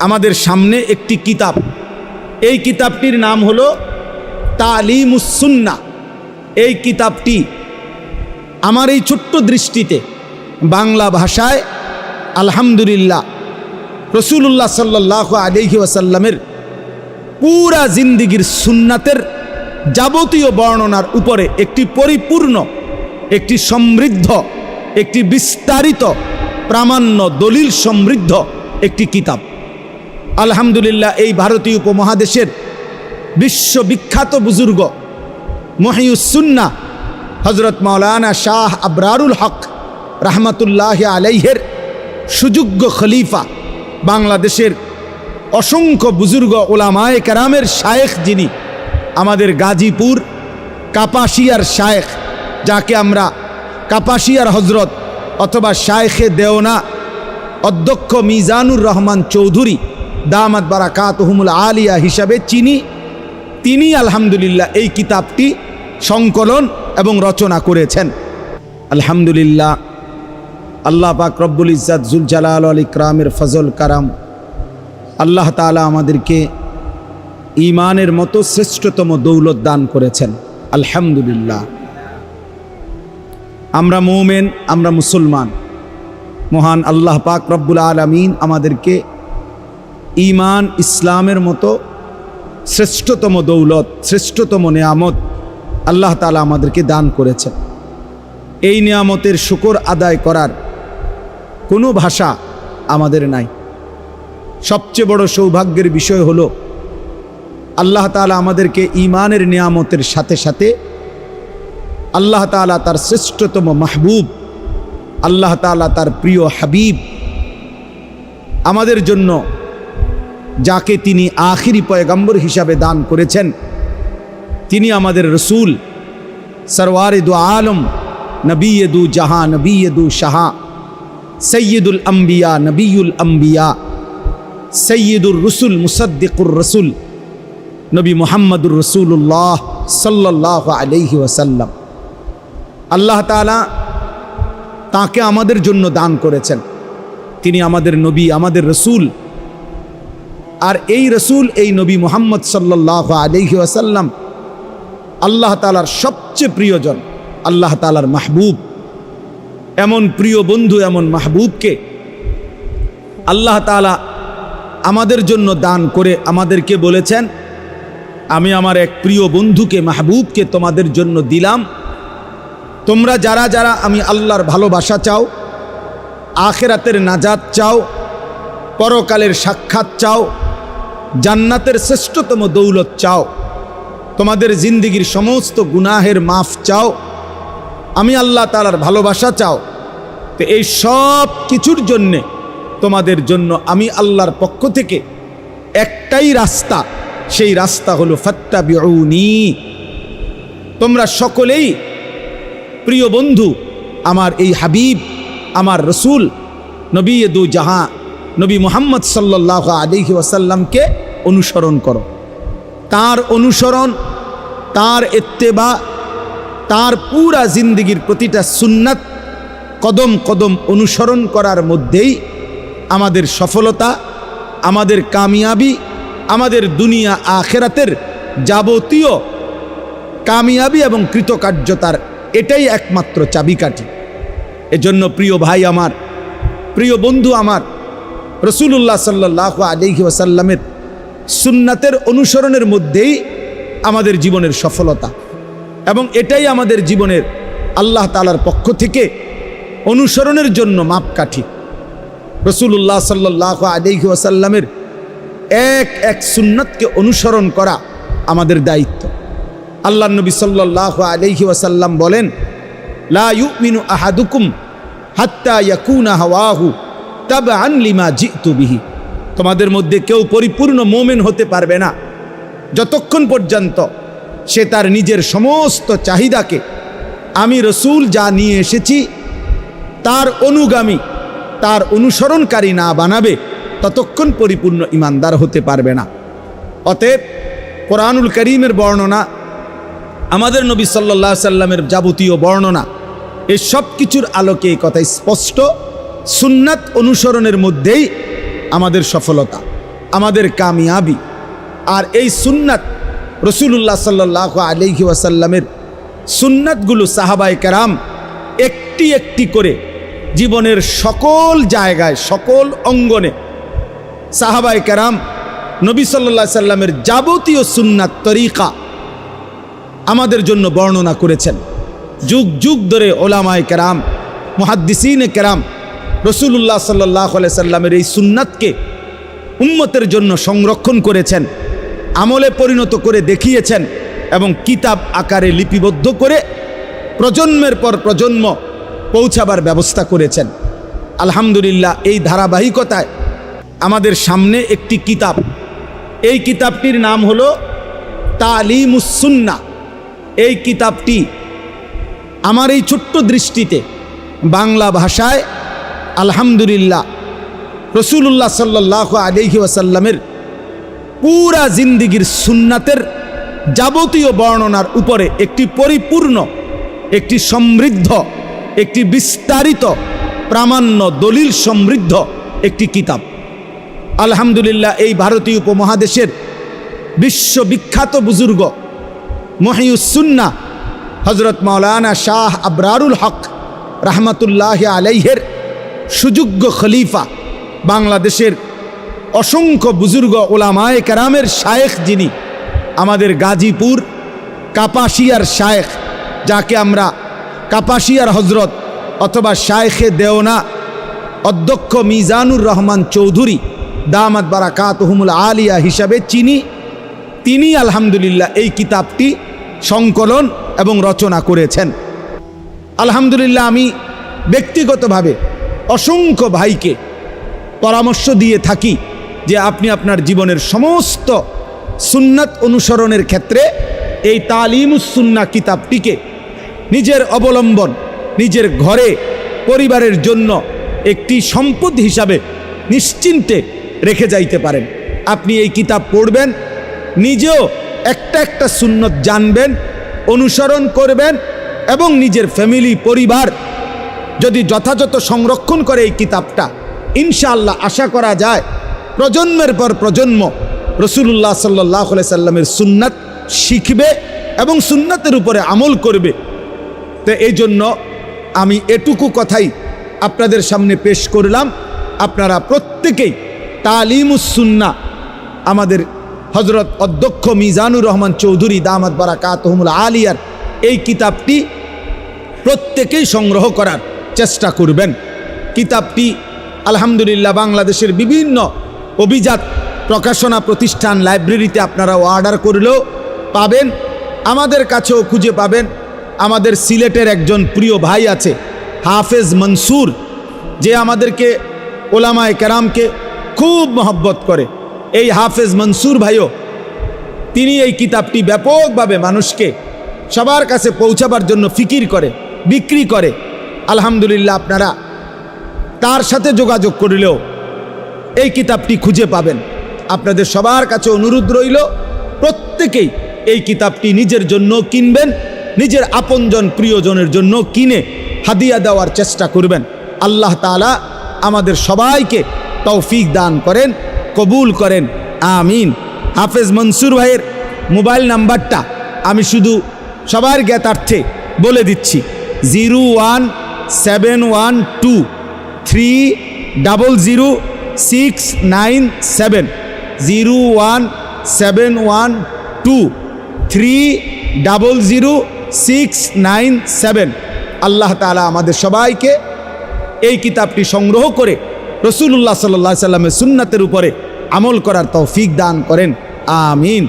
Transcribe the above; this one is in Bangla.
আমাদের সামনে একটি কিতাব। এই কিতাবটির নাম হলো তালিমুসুন্না এই কিতাবটি আমার এই ছোট্ট দৃষ্টিতে বাংলা ভাষায় আলহামদুলিল্লাহ রসুল্লাহ সাল্লাহ আলহি ওয়াসাল্লামের পুরা জিন্দিগির সুন্নাতের যাবতীয় বর্ণনার উপরে একটি পরিপূর্ণ, একটি সমৃদ্ধ, একটি বিস্তারিত, প্রামাণ্য, দলিল সমৃদ্ধ একটি কিতাব। আলহামদুলিল্লাহ, এই ভারতীয় উপমহাদেশের বিশ্ববিখ্যাত বুজুর্গ মহিউসুন্না হজরত মাওলানা শাহ আবরারুল হক রাহমাতুল্লাহ আলাইহের সুযোগ্য খলিফা, বাংলাদেশের অসংখ্য বুজুর্গ ওলামায়ে কারামের শায়েখ যিনি আমাদের গাজীপুর কাপাসিয়ার শায়েখ, যাকে আমরা কাপাসিয়ার হজরত অথবা শায়েখে দেওনা অধ্যক্ষ মিজানুর রহমান চৌধুরী দামাত বারাকাতহুমুল আলিয়া হিসাবে চিনি। তিনি, আলহামদুলিল্লাহ, এই কিতাবটি সংকলন এবং রচনা করেছেন। আলহামদুলিল্লাহ, আল্লাহ পাক রব্বুল ইজাত জুল জালাল আল ইকরামের ফজল কারাম, আল্লাহ তালা আমাদেরকে ইমানের মতো শ্রেষ্ঠতম দৌলত দান করেছেন। আলহামদুলিল্লাহ। আমরা মৌমেন, আমরা মুসলমান। মহান আল্লাহ পাক রব্বুল আলমিন আমাদেরকে ইমান ইসলামের মতো শ্রেষ্ঠতম দৌলত, শ্রেষ্ঠতম নিয়ামত আল্লাহ তালা আমাদেরকে দান করেছেন। এই নিয়ামতের শুকর আদায় করার কোনো ভাষা আমাদের নাই। সবচেয়ে বড় সৌভাগ্যের বিষয় হল, আল্লাহ তালা আমাদেরকে ইমানের নিয়ামতের সাথে সাথে আল্লাহ তালা তার শ্রেষ্ঠতম মাহবুব, আল্লাহ তালা তার প্রিয় হাবিব আমাদের জন্য যাকে তিনি আখিরি পয়গম্বর হিসাবে দান করেছেন। তিনি আমাদের রসুল সরওয়ারিদু আলম নবীদু জাহা নবীদু শাহা, সৈয়দুল আম্বিয়া নবীল আম্বিয়া, সৈয়দুর রসুল, মুসদ্দিকুর রসুল, নবী মোহাম্মদুর রসুল্লাহ সাল্লাহ আলহি ওয়াসাল্লাম। আল্লাহ তালা তাকে আমাদের জন্য দান করেছেন। তিনি আমাদের নবী, আমাদের রসুল। আর এই রসুল, এই নবী মোহাম্মদ সাল্লাহ আলহি ওয়াসাল্লাম আল্লাহ তালার সবচেয়ে প্রিয়জন, আল্লাহ তালার মাহবুব। এমন প্রিয় বন্ধু, এমন মাহবুবকে আল্লাহ তালা আমাদের জন্য দান করে আমাদেরকে বলেছেন, আমি আমার এক প্রিয় বন্ধুকে, মাহবুবকে তোমাদের জন্য দিলাম। তোমরা যারা যারা আমি আল্লাহর ভালোবাসা চাও, আখেরাতের নাজাত চাও পরকালের সাক্ষাৎ চাও, জান্নাতের শ্রেষ্ঠতম দৌলত চাও, তোমাদের জিন্দিগির সমস্ত গুনাহের মাফ চাও, আমি আল্লাহ তালার ভালোবাসা চাও, তো এই সব কিছুর জন্যে তোমাদের জন্য আমি আল্লাহর পক্ষ থেকে একটাই রাস্তা, সেই রাস্তা হলো ফত্তা বিউনি তোমরা সকলেই প্রিয় বন্ধু, আমার এই হাবিব, আমার রসুল, নবী দু নবী মোহাম্মদ সাল্লাহ আলহি ওয়াসাল্লামকে অনুসরণ করো। তার অনুসরণ, তার এত্তেবা তার পুরা জিন্দিগির প্রতিটা সুন্নাত কদম কদম অনুসরণ করার মধ্যেই আমাদের সফলতা, আমাদের কামিয়াবি, আমাদের দুনিয়া আখেরাতের যাবতীয় কামিয়াবি এবং কৃতকার্যতার এটাই একমাত্র চাবিকাঠি। এজন্য প্রিয় ভাই আমার, প্রিয় বন্ধু আমার রসুল্লাহ সাল্লাহ আলহি ওয়াসাল্লামের সুন্নাতের অনুসরণের মধ্যেই আমাদের জীবনের সফলতা। এবং এটাই আমাদের জীবনের আল্লাহ তালার পক্ষ থেকে অনুসরণের জন্য মাপকাঠি। রসুল্লাহ সাল্লাহ আলহি ওয়াসাল্লামের এক এক সুন্নতকে অনুসরণ করা আমাদের দায়িত্ব। আল্লাহ নবী সাল্লাহ আলহি ওয়াসাল্লাম বলেন, লা ইউমিনু আহাদুকুম হাত্তা ইয়াকুনা হাওয়াহু। তবে আনলিমা জিতু বিহি। তোমাদের মধ্যে কেউ পরিপূর্ণ মোমেন হতে পারবে না। যতক্ষণ পর্যন্ত সে তার নিজের সমস্ত চাহিদাকে আমি রসুল যা নিয়ে এসেছি, তার অনুগামী, তার অনুসরণকারী না বানাবে, ততক্ষণ পরিপূর্ণ ইমানদার হতে পারবে না। অতএব কোরআনুল করিমের বর্ণনা, আমাদের নবী সাল্লা সাল্লামের যাবতীয় বর্ণনা এই সব কিছুর আলোকে এই কথা স্পষ্ট। সুন্নাত অনুসরণের মধ্যেই আমাদের সফলতা, আমাদের কামিয়াবি। আর এই সুন্নাত রসুল্লাহ সাল্লাহ আলহি ওয়াসাল্লামের সুন্নাতগুলো সাহাবাই কারাম একটি একটি করে জীবনের সকল জায়গায়, সকল অঙ্গনে সাহাবাই কারাম নবী সাল্লা সাল্লামের যাবতীয় সুন্নাত তরিকা আমাদের জন্য বর্ণনা করেছেন। যুগ যুগ ধরে ওলামায় কেরাম, মহাদ্দিসিন কেরাম রসুল্লাহ সাল্লাহ সাল্লামের এই সুন্নাতকে উম্মতের জন্য সংরক্ষণ করেছেন, আমলে পরিণত করে দেখিয়েছেন এবং কিতাব আকারে লিপিবদ্ধ করে প্রজন্মের পর প্রজন্ম পৌঁছাবার ব্যবস্থা করেছেন। আলহামদুলিল্লাহ, এই ধারাবাহিকতায় আমাদের সামনে একটি কিতাব। এই কিতাবটির নাম হলো তালিমুসুন্না এই কিতাবটি আমার এই ছোট্ট দৃষ্টিতে বাংলা ভাষায় আলহামদুলিল্লাহ রসুল্লাহ সাল্লাহ আলহি ওয়াসাল্লামের পুরা জিন্দিগির সুন্নাতের যাবতীয় বর্ণনার উপরে একটি পরিপূর্ণ, একটি সমৃদ্ধ, একটি বিস্তারিত, প্রামাণ্য, দলিল সমৃদ্ধ একটি কিতাব। আলহামদুলিল্লাহ, এই ভারতীয় উপমহাদেশের বিশ্ববিখ্যাত বুজুর্গ মহিউসুন্না হজরত মাওলানা শাহ আবরারুল হক রাহমাতুল্লাহ আলাইহের সুযোগ্য খলিফা বাংলাদেশের অসংখ্য বুজুর্গ ওলামায় কেরামের শায়েখ যিনি, আমাদের গাজীপুর কাপাসিয়ার শায়েখ, যাকে আমরা কাপাসিয়ার হজরত অথবা শায়েখে দেওনা অধ্যক্ষ মিজানুর রহমান চৌধুরী দামাত বারাকাতহুমুল আলিয়া হিসাবে চিনি, তিনি আলহামদুলিল্লাহ এই কিতাবটি সংকলন এবং রচনা করেছেন। আলহামদুলিল্লাহ আমি ব্যক্তিগতভাবে অসংখ্য ভাইকে পরামর্শ দিয়ে থাকি যে আপনি আপনার জীবনের সমস্ত সুন্নাত অনুসরণের ক্ষেত্রে এই তালিমুসুন্না কিতাবটিকে নিজের অবলম্বন, নিজের ঘরে, পরিবারের জন্য একটি সম্পদ হিসাবে নিশ্চিন্তে রেখে যাইতে পারেন। আপনি এই কিতাব পড়বেন, নিজেও একটা একটা সুন্নত জানবেন, অনুসরণ করবেন এবং নিজের ফ্যামিলি, পরিবার যদি যথাযথ সংরক্ষণ করে এই কিতাবটা, ইনশাআল্লাহ আশা করা যায় প্রজন্মের পর প্রজন্ম রসুল্লাহ সাল্লাহ সাল্লামের সুন্নাত শিখবে এবং সুন্নাতের উপরে আমল করবে। তো এই জন্য আমি এটুকু কথাই আপনাদের সামনে পেশ করলাম। আপনারা প্রত্যেকেই তালিমুসুন্না আমাদের হজরত অধ্যক্ষ মিজানুর রহমান চৌধুরী দামাত বারা কাতহমুল আলিয়ার এই কিতাবটি প্রত্যেকেই সংগ্রহ করার চেষ্টা করবেন। কিতাবটি আলহামদুলিল্লাহ বাংলাদেশের বিভিন্ন অভিজাত প্রকাশনা প্রতিষ্ঠান লাইব্রেরিতে আপনারা অর্ডার করলেও পাবেন। আমাদের কাছেও খুঁজে পাবেন। আমাদের সিলেটের একজন প্রিয় ভাই আছে, হাফেজ মনসুর, যে আমাদেরকে ওলামায় কেরামকে খুব মহব্বত করে। এই হাফেজ মনসুর ভাইও, তিনি এই কিতাবটি ব্যাপকভাবে মানুষকে সবার কাছে পৌঁছাবার জন্য ফিকির করে, বিক্রি করে। আলহামদুলিল্লাহ আপনারা তার সাথে যোগাযোগ করিলেও এই কিতাবটি খুঁজে পাবেন। আপনাদের সবার কাছে অনুরোধ রইল, প্রত্যেকেই এই কিতাবটি নিজের জন্য কিনবেন, নিজের আপনজন প্রিয়জনের জন্য কিনে হাদিয়া দেওয়ার চেষ্টা করবেন। আল্লাহ তালা আমাদের সবাইকে তৌফিক দান করেন, কবুল করেন, আমিন। হাফেজ মনসুর ভাইয়ের মোবাইল নাম্বারটা আমি শুধু সবার জ্ঞাতার্থে বলে দিচ্ছি, zero one seven one two three double zero six nine seven zero one seven one two three double zero six nine seven আল্লাহ তালা আমাদের সবাইকে এই কিতাবটি সংগ্রহ করে রসুল্লাহ সাল্লাহ সাল্লামের সুন্নাতের উপরে আমল করার তৌফিক দান করেন। আমিন।